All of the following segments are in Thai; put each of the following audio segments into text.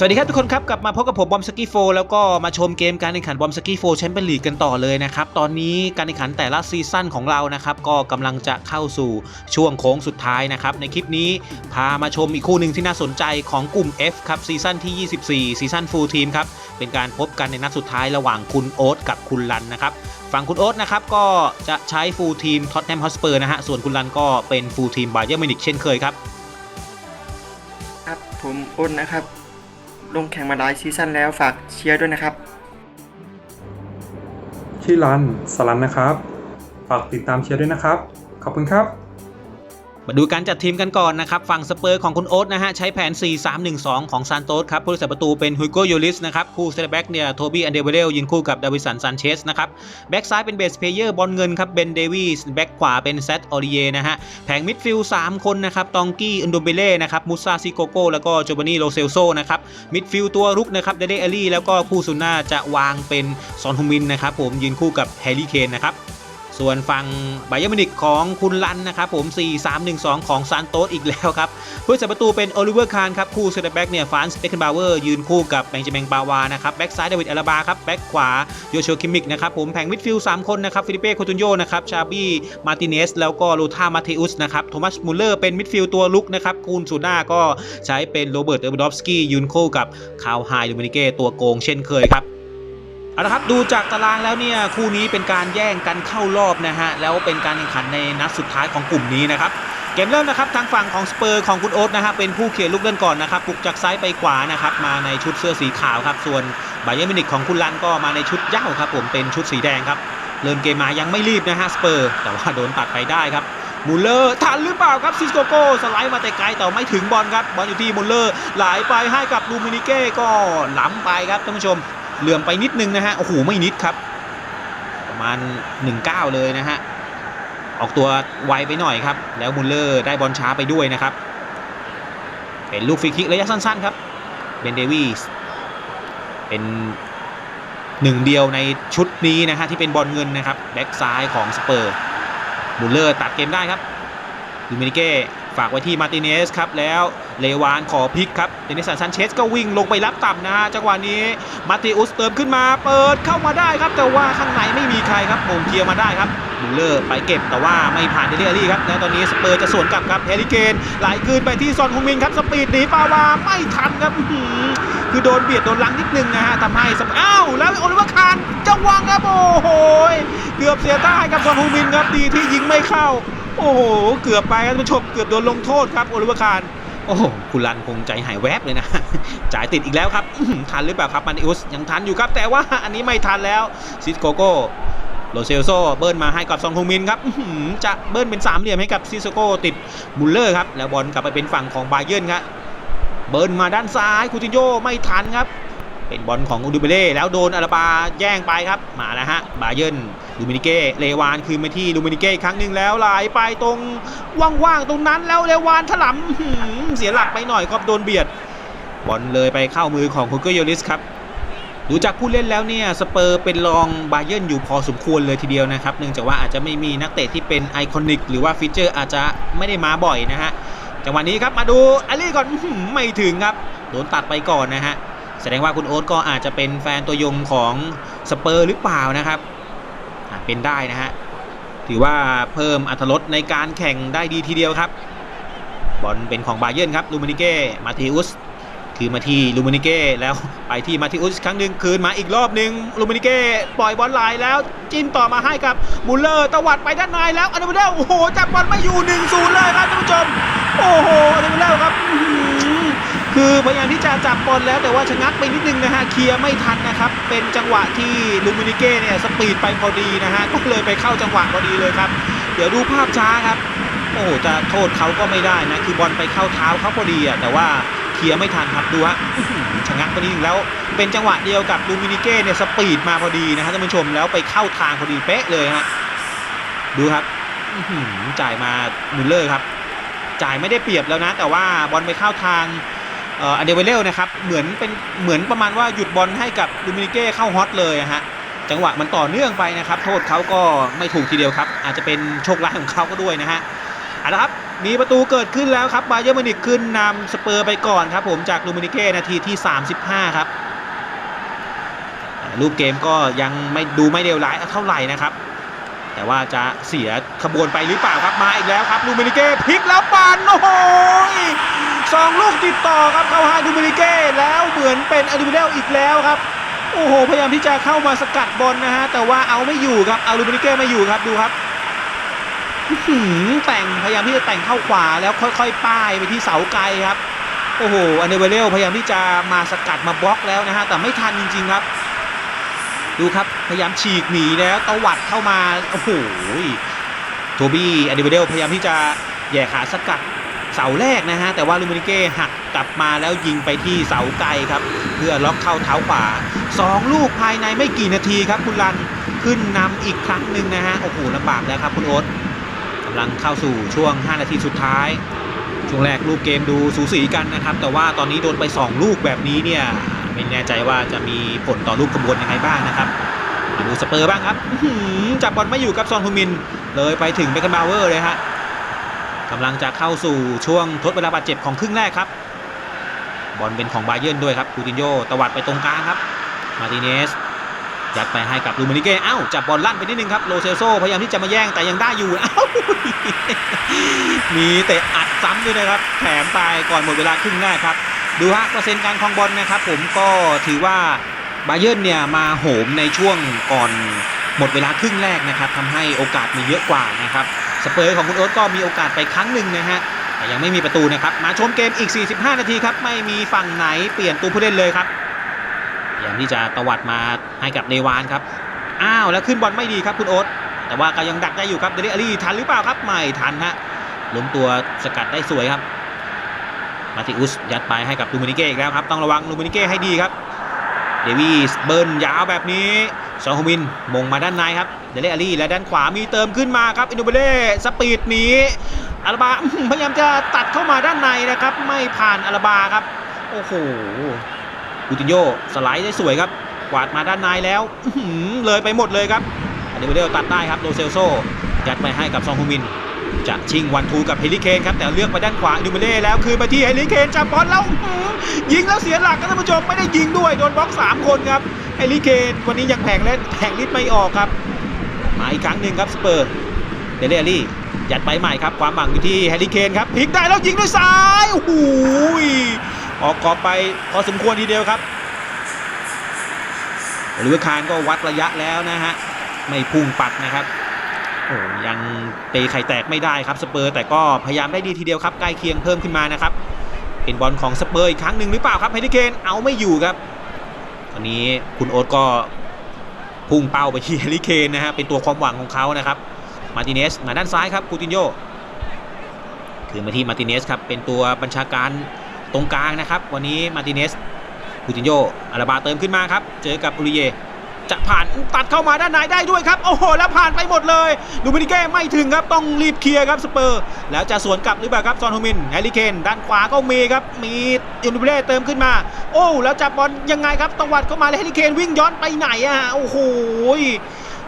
สวัสดีครับทุกคนครับ กลับมาพบกับผมบอมสกี้โฟแล้วก็มาชมเกมการแข่งขันบอมสกี้โฟแชมเปี้ยนลีกกันต่อเลยนะครับ ตอนนี้การแข่งขันแต่ละซีซั่นของเรานะครับ ก็กำลังจะเข้าสู่ช่วงโค้งสุดท้ายนะครับ ในคลิปนี้พามาชมอีกคู่หนึ่งที่น่าสนใจของกลุ่ม F ครับซีซั่นที่ 24 ซีซั่นฟูลทีมครับ เป็นการพบกันในนัดสุดท้ายระหว่างคุณโอ๊ตกับคุณลันนะครับฝั่งคุณโอ๊ตนะครับก็จะใช้ฟูลทีมท็อตแนมฮอสเปอร์นะฮะส่วนคุณลันก็เป็นฟูลทีมบาเยอร์มินิกเช่นเคยครับครับผมอ้นนะครับ ลงแข่งมาหลายซีซั่นแล้วฝากเชียร์ด้วยนะครับ ชื่อรันสลันนะครับ ฝากติดตามเชียร์ด้วยนะครับ ขอบคุณครับ มาดูการจัดทีมกันก่อนนะครับ ฝั่งสเปอร์ของคุณโอ๊ตนะฮะ ใช้แผน 4-3-1-2 ของซานโตสครับผู้รักษาประตูเป็นฮุยโกโยลิสนะครับ คู่เซตแบ็กเนี่ยโทบี้อันเดเวเรลยืนคู่กับดาวิสันซันเชสนะครับ แบ็กซ้ายเป็นเบสเพเยอร์บอลเงินครับเบนเดวีสแบ็กขวาเป็นเซตออริเยนะฮะ แผงมิดฟิลด์3คนนะครับตองกี้อุนโดเบเล่นะครับมูซาซิโกโก้แล้วก็โจบานีโลเซลโซนะครับมิดฟิลด์ตัวรุกนะครับเดเดอลี่แล้วก็คู่ซุนน่าจะวางเป็นซอนฮุมินนะครับผมยืนคู่กับแฮร์รี่เคนนะครับ ส่วนฝั่งไบเยอร์มินิกของคุณลันนะครับผม 4-3-1-2 ของซานโตสอีกแล้วครับผู้จัดประตูเป็นโอลิเวอร์คานครับคู่เซนเตอร์แบ็กเนี่ยฟานส์เบคเคนบาวเวอร์ยืนคู่กับแบงจามินบาวานะครับแบ็กซ้ายเดวิดอลาบาครับแบ็กขวาโยโชคิมิกนะครับผมแผงมิดฟิลด์3คนนะครับฟิลิเป้โคตุนโยนะครับชาบี้มาติเนสแล้วก็ลูธามาเทอุสนะครับโทมัสมูลเลอร์เป็นมิดฟิลด์ตัวลุกนะครับคูนซูน่าก็ใช้เป็นโรเบิร์ตเอร์บดอฟสกี้ยืนคู่กับคาวไฮลูมินิเก้ตัวโกงเช่นเคยครับ เอาละครับดูจากตารางแล้วเนี่ยคู่นี้เป็นการแย่งกันเข้ารอบนะฮะแล้วเป็นการแข่งขันในนัดสุดท้ายของกลุ่มนี้นะครับเกมเริ่มนะครับทางฝั่งของสเปอร์ของคุณโอ๊ตนะฮะเป็นผู้เขียนลูกเล่นก่อนนะครับปลุกจากซ้ายไปขวานะครับมาในชุดเสื้อสีขาวครับส่วนไบเยอร์มินิกของคุณลันก็มาในชุดเย้าครับผมเป็นชุดสีแดงครับเริ่มเกมมายังไม่รีบนะฮะสเปอร์แต่ว่าโดนตัดไปได้ครับมูลเลอร์ทันหรือเปล่าครับซิสโกโกสไลด์มาแต่ไกลแต่ไม่ถึงบอลครับบอลอยู่ที่มูลเลอร์ไหลไปให้กับลูมินิเก้ก็ล้ำไปครับท่านผู้ชม เหลื่อมไปนิดนึงนะฮะโอ้โหไม่นิดครับ ประมาณ 1-9 เลยนะฮะออกตัวไวไปหน่อยครับ แล้วมุลเลอร์ได้บอลช้าไปด้วยนะครับ เป็นลูกฟรีคิกระยะสั้นๆครับเบนเดวีสเป็นหนึ่งเดียวในชุดนี้นะฮะที่เป็นบอลเงินนะครับแบ็กซ้ายของสเปอร์มุลเลอร์ตัดเกมได้ครับลูมินิเก้ฝากไว้ที่มาร์ติเนสครับแล้ว เลวานขอพลิกครับเดนิสันซันเชสก็วิ่งลงไปรับต่ำนะฮะจังหวะนี้มาติอุสเติมขึ้นมาเปิดเข้ามาได้ครับ แต่ว่าข้างในไม่มีใครครับโมงเคลียร์มาได้ครับมูเลอร์ไปเก็บแต่ว่าไม่ผ่านเดลิเอรี่ครับแล้วตอนนี้สเปอร์จะสวนกลับครับแฮร์รี่เกนไหลคืนไปที่ซอนฮงมินครับสปีดหนีปาวาไม่ทันครับคือโดนเบียดโดนลังนิดนึงนะฮะทำให้สอ้าวแล้วโอลิเวอร์คานจะวางครับโอ้โหเกือบเสียได้ครับซอนฮงมินครับดีที่ยิงไม่เข้า โอ้โห เกือบไปครับผู้ชมเกือบโดนลงโทษครับโอลิเวอร์คาร โอ้โหคุณลันคงใจหายแวบเลยนะ จ่ายติดอีกแล้วครับ ทันหรือเปล่าครับมันอุสยังทันอยู่ครับ แต่ว่าอันนี้ไม่ทันแล้วซิสโกโกโรเซลโซเบิร์นมาให้กับซองฮงมินครับจะเบิร์นเป็นสามเหลี่ยมให้กับซิสโกติดมุลเลอร์ครับ แล้วบอลกลับไปเป็นฝั่งของบาเยิร์นครับเบิร์นมาด้านซ้ายคูตินโยไม่ทันครับ เป็นบอลของอูดูเบเล่แล้วโดนอาราบาแย่งไปครับ มาแล้วฮะบาเยิร์น ลูมินิเก้เลวานคืนมาที่ลูมินิเก้อีกครั้งหนึ่งแล้วไหลไปตรงว่างๆตรงนั้นแล้วเลวานถลำเสียหลักไปหน่อยครับโดนเบียดบอลเลยไปเข้ามือของคุกเกอร์โยลิสครับดูจากผู้เล่นแล้วเนี่ยสเปอร์เป็นรองบาเยิร์นอยู่พอสมควรเลยทีเดียวนะครับเนื่องจากว่าอาจจะไม่มีนักเตะที่เป็นไอคอนิกหรือว่าฟีเจอร์อาจจะไม่ได้มาบ่อยนะฮะจังหวะนี้ครับมาดูอาลี่ก่อนไม่ถึงครับโดนตัดไปก่อนนะฮะแสดงว่าคุณโอ๊ตก็อาจจะเป็นแฟนตัวยงของสเปอร์หรือเปล่านะครับ เป็นได้นะฮะ ถือว่าเพิ่มอัตรสในการแข่งได้ดีทีเดียวครับ บอลเป็นของบาเยิร์นครับลูมินิเก้มาทิอุสคืนมาที่ลูมินิเก้แล้วไปที่มาทิอุสครั้งหนึ่งคืนมาอีกรอบหนึ่งลูมินิเก้ปล่อยบอลไหลแล้วจิ้มต่อมาให้กับมูลเลอร์ตวัดไปด้านในแล้วอันเดอร์เดลโอ้โหจับบอลไม่อยู่1นศูนย์เลยครับท่านผู้ชมโอ้โหอันเดอร์เดลครับ คือพยายามที่จะจับบอลแล้วแต่ว่าชะงักไปนิดนึงนะฮะเคลียร์ไม่ทันนะครับ เป็นจังหวะที่ลูมินิเก้เนี่ยสปีดไปพอดีนะฮะก็เลยไปเข้าจังหวะพอดีเลยครับ เดี๋ยวดูภาพช้าครับ โอ้โหจะโทษเขาก็ไม่ได้นะคือบอลไปเข้าเท้าเขาพอดีอะแต่ว่าเคลียร์ไม่ทันครับดูฮะชะงักไปนิดนึงแล้ว เป็นจังหวะเดียวกับลูมินิเก้เนี่ยสปีดมาพอดีนะฮะท่านผู้ชมแล้วไปเข้าทางพอดีเป๊ะเลยฮะดูครับจ่ายมามุลเลอร์ครับ จ่ายไม่ได้เปรียบแล้วนะ แต่ว่าบอลไปเข้าทาง อันเดเวเลนะครับเหมือนเป็นเหมือนประมาณว่าหยุดบอลให้กับลูมินิเก้เข้าฮอตเลยอะฮะจังหวะมันต่อเนื่องไปนะครับ โทษเขาก็ไม่ถูกทีเดียวครับ อาจจะเป็นโชคร้ายของเขาก็ด้วยนะฮะเอาละครับมีประตูเกิดขึ้นแล้วครับบาเยอร์มินิกขึ้นนำสเปอร์ไปก่อนครับ ผมจากลูมินิเก้นาทีที่ 35 ครับรูปเกมก็ยังไม่ดูไม่เลวร้ายเท่าไหร่นะครับ แต่ว่าจะเสียขบวนไปหรือเปล่าครับมาอีกแล้วครับลูมินิเก้พลิกแล้วปานโอ้โห สองลูกติดต่อครับเข้าหาลูมินิเก้แล้วเหมือนเป็นอาริเบลอีกแล้วครับโอ้โหพยายามที่จะเข้ามาสกัดบอลนะฮะแต่ว่าเอาไม่อยู่ครับเอาลูมินิเก้ไม่อยู่ครับดูครับหือแต่งพยายามที่จะแต่งเข้าขวาแล้วค่อยๆ ป้ายไปที่เสาไกลครับ โอ้โหอันเดเวเรลพยายามที่จะมาสกัดมาบล็อกแล้วนะฮะแต่ไม่ทันจริง ๆครับ ดูครับพยายามฉีกหนีแล้วตวัดเข้ามาโอ้โหโทบี้อันเดเวเรลพยายามที่จะแย่ขาสกัด เสาแรกนะฮะแต่ว่าลูมินิเก้หักกลับมาแล้วยิงไปที่เสาไกลครับ เพื่อล็อกเข้าเท้าขวา 2 ลูกภายในไม่กี่นาทีครับคุณรันขึ้นนำอีกครั้งหนึ่งนะฮะโอ้โหลำบากแล้วครับคุณโอ๊ตกำลังเข้าสู่ช่วง 5 นาทีสุดท้าย ช่วงแรกรูปเกมดูสูสีกันนะครับ แต่ว่าตอนนี้โดนไป 2 ลูกแบบนี้เนี่ยไม่แน่ใจว่าจะมีผลต่อลูกกระบวนยังไงบ้างนะครับมาดูสเปอร์บ้างครับจับบอลไม่อยู่กับซอนฮูมิน เลยไปถึงเบคแคนบาวเวอร์เลยฮะ กำลังจะเข้าสู่ช่วงทดเวลาบาดเจ็บของครึ่งแรกครับ บอลเป็นของบาเยิร์นด้วยครับคูตินโยตวัดไปตรงกลางครับ มาติเนสยัดไปให้กับลูมานิเก้เอ้าจับบอลลั่นไปนิดนึงครับโลเซโซพยายามที่จะมาแย่งแต่ยังได้อยู่เอ้ามีเตะอัดซ้ำด้วยนะครับแถมไปก่อนหมดเวลาครึ่งแรกครับ ดูฮะเปอร์เซ็นต์การครองบอลนะครับ ผมก็ถือว่าบาเยิร์นเนี่ยมาโหมในช่วงก่อนหมดเวลาครึ่งแรกนะครับทำให้โอกาสมีเยอะกว่านะครับสเปอร์ของคุณโอ๊ตก็มีโอกาสไปครั้งหนึ่งนะฮะแต่ยังไม่มีประตูนะครับ มาชมเกมอีก 45 นาทีครับ ไม่มีฝั่งไหนเปลี่ยนตัวผู้เล่นเลยครับพยายามที่จะตวัดมาให้กับเนวานครับ อ้าวแล้วขึ้นบอลไม่ดีครับคุณโอ๊ตแต่ว่าก็ยังดักได้อยู่ครับเดลิอารี่ทันหรือเปล่าครับไม่ทันฮะล้มตัวสกัดได้สวยครับ มาติอุสยัดไปให้กับลูมินิเก้อีกแล้วครับ ต้องระวังลูมินิเก้ให้ดีครับ เดวิสเบิร์นยาวแบบนี้ซองฮมินมงมาด้านในครับเดลิอารีและด้านขวามีเติมขึ้นมาครับอินโดเบเล่สปีดหนีอาราบาพยายามจะตัดเข้ามาด้านในนะครับ ไม่ผ่านอาราบาครับ โอ้โหกูติโยสไลด์ได้สวยครับกวาดมาด้านในแล้วเลยไปหมดเลยครับอเดเวเดลตัดได้ครับโรเซลโซยัดไปให้กับซองฮมิน จะชิงวันทูกับเฮลิเคนครับแต่เลือกไปด้านขวาดูเมเล่แล้วคืนมาที่เฮลิเคนจับบอลแล้วยิงแล้วเสียหลักครับท่านผู้ชมไม่ได้ยิงด้วยโดนบล็อก 3 คนครับเฮลิเคนวันนี้ยังแผงเล่นแผงลิดไม่ออกครับมาอีกครั้งหนึ่งครับสเปอร์เดเลอารี่ยัดไปใหม่ครับความหวังอยู่ที่แฮร์รี่เคนครับพลิกได้แล้วยิงด้วยซ้ายโอ้โหยออกกรอบไปพอสมควรทีเดียวครับหรือคานก็วัดระยะแล้วนะฮะไม่พุ่งปัดนะครับ โอ้ยังตีไข่แตกไม่ได้ครับสเปอร์แต่ก็พยายามได้ดีทีเดียวครับใกล้เคียงเพิ่มขึ้นมานะครับเป็นบอลของสเปอร์อีกครั้งหนึ่งหรือเปล่าครับแฮร์รี่เคนเอาไม่อยู่ครับตอนนี้คุณโอ๊ตก็พุ่งเป้าไปที่แฮร์รี่เคนนะฮะเป็นตัวความหวังของเขานะครับมาติเนสมาด้านซ้ายครับคูตินโยคืนมาที่มาติเนสครับเป็นตัวบัญชาการตรงกลางนะครับ วันนี้มาติเนสคูตินโยอาราบาเติมขึ้นมาครับเจอกับอุริเย จะผ่านตัดเข้ามาด้านในได้ด้วยครับ โอ้โห แล้วผ่านไปหมดเลยดูมินิเก้ไม่ถึงครับ ต้องรีบเคลียร์ครับสเปอร์ แล้วจะสวนกลับหรือเปล่าครับ ซอนโฮมินแฮร์รี่เคนด้านขวาก็มีครับ มียูนิเบเล่เติมขึ้นมา โอ้ แล้วจับบอลยังไงครับตวัดเข้ามาแล้วแฮร์รี่เคนวิ่งย้อนไปไหนอะโอ้โห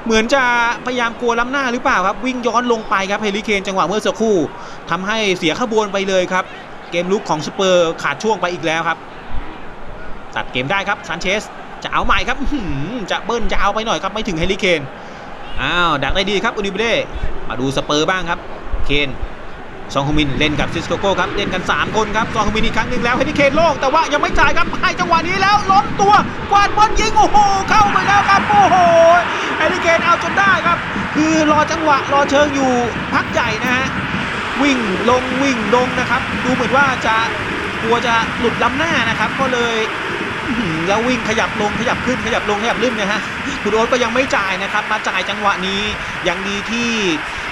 เหมือนจะพยายามกลัวล้ำหน้าหรือเปล่าครับ วิ่งย้อนลงไปครับเฮลิเคนจังหวะเมื่อสักครู่ทำให้เสียขบวนไปเลยครับ เกมลุกของสเปอร์ขาดช่วงไปอีกแล้วครับ ตัดเกมได้ครับซานเชส จะเอาใหม่ครับจะเบิ้ลยาไปหน่อยครับไม่ถึงเฮลิเคนอ้าวดักได้ดีครับอุนิเบเล่มาดูสเปอร์บ้างครับเคนซองฮมินเล่นกับซิสโกโก้ครับเล่นกัน 3 คนครับซองฮมินอีกครั้งหนึ่งแล้วเฮลิเคนโล่งแต่ว่ายังไม่จ่ายครับให้จังหวะนี้แล้วล้มตัวกวาดบอลยิงโอ้โหเข้าไปแล้วครับโอ้โหแฮร์รี่เคนเอาจนได้ครับ คือรอจังหวะรอเชิงอยู่พักใหญ่นะฮะวิ่งลงวิ่งลงนะครับ ดูเหมือนว่าจะกลัวจะหลุดล้ำหน้านะครับ ก็เลย แล้ววิ่งขยับลงขยับขึ้นขยับลงขยับลื่นนะฮะคุณโอ๊ตก็ยังไม่จ่ายนะครับ มาจ่ายจังหวะนี้ยังดีที่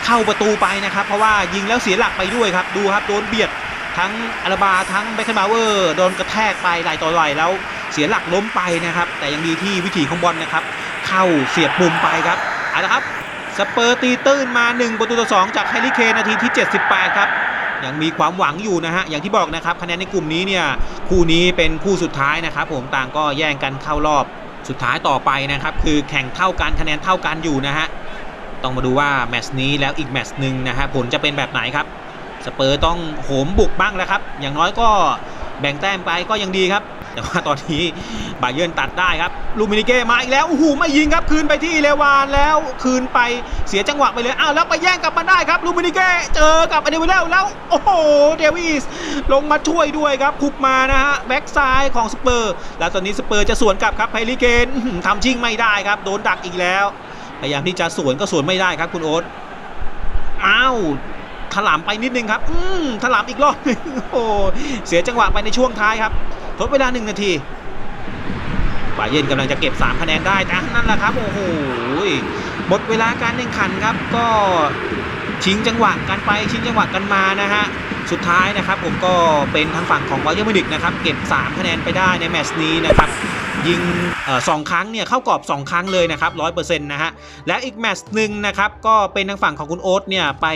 เข้าประตูไปนะครับ เพราะว่ายิงแล้วเสียหลักไปด้วยครับ ดูครับโดนเบียดทั้งอาราบาทั้งเบคแคนบาวเวอร์โดนกระแทกไปไหลต่อไหลแล้วเสียหลักล้มไปนะครับ แต่ยังดีที่วิถีของบอลนะครับ เข้าเสียบมุมไปครับเอาละครับสเปอร์ตีตื้นมา 1 ประตูต่อ2จากแฮร์รี่เคนนาทีที่ 78 ครับ ยังมีความหวังอยู่นะฮะ อย่างที่บอกนะครับ คะแนนในกลุ่มนี้เนี่ย คู่นี้เป็นคู่สุดท้ายนะครับ ผมต่างก็แย่งกันเข้ารอบสุดท้ายต่อไปนะครับ คือแข่งเท่ากันคะแนนเท่ากันอยู่นะฮะต้องมาดูว่าแมตช์นี้แล้วอีกแมตช์หนึ่งนะฮะผลจะเป็นแบบไหนครับสเปอร์ต้องโหมบุกบ้างแล้วครับ อย่างน้อยก็แบ่งแต้มไปก็ยังดีครับ แต่ว่าตอนนี้บาเยิร์นตัดได้ครับลูมินิเก้มาอีกแล้วโอ้โหไม่ยิงครับคืนไปที่เลวานแล้วคืนไปเสียจังหวะไปเลยอ้าวแล้วไปแย่งกลับมาได้ครับลูมินิเก้เจอกับอเดวิลแล้วโอ้โหเดวิสลงมาช่วยด้วยครับคุกมานะฮะแบ็กซ้ายของสเปอร์ แล้วตอนนี้สเปอร์จะสวนกลับครับไพลิเกนทำชิงไม่ได้ครับโดนดักอีกแล้วพยายามที่จะสวนก็สวนไม่ได้ครับคุณโอ๊ตอ้าวถลำไปนิดนึงครับ อืมถลำอีกรอบนึงโอ้ เสียจังหวะไปในช่วงท้ายครับ ทดเวลาหนึ่งนาทีบาเยินกำลังจะเก็บ 3 คะแนนได้แต่นั่นแหละครับ โอ้โหหมดเวลาการแข่งขันครับ ก็ชิงจังหวะกันไปชิงจังหวะกันมานะฮะสุดท้ายนะครับผมก็เป็นทางฝั่งของบาเยอร์มิวนิกนะครับเก็บ 3 คะแนนไปได้ในแมตช์นี้นะครับ ยิงสองครั้งเนี่ยเข้ากรอบ 2 ครั้งเลยนะครับร้อยเปอร์เซ็นต์นะฮะและอีกแมตช์หนึ่งนะครับก็เป็นทางฝั่งของคุณโอ๊ตเนี่ยไป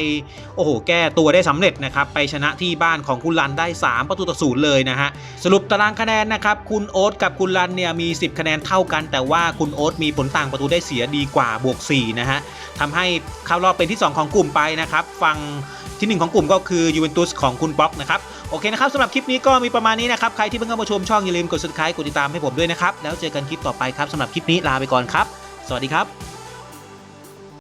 โอ้โหแก้ตัวได้สำเร็จนะครับไปชนะที่บ้านของคุณรันได้ 3 ประตูต่อศูนย์เลยนะฮะสรุปตารางคะแนนนะครับคุณโอ๊ตกับคุณรันเนี่ยมี 10 คะแนนเท่ากัน แต่ว่าคุณโอ๊ตมีผลต่างประตูได้เสียดีกว่าบวก4นะฮะทำให้เข้ารอบเป็นที่ 2 ของกลุ่มไปนะครับฝั่งที่ 1 ของกลุ่มก็คือยูเวนตุสของคุณป๊อกนะครับโอเคนะครับสำหรับคลิปนี้ก็มีประมาณนี้นะครับใครที่เพิ่งเข้ามาชมช่องอย่าลืมกด subscribe กดติดตามให้ผมด้วยนะครับแล้วเจอกันคลิปต่อไปครับสำหรับคลิปนี้ลาไปก่อนครับ สวัสดีครับ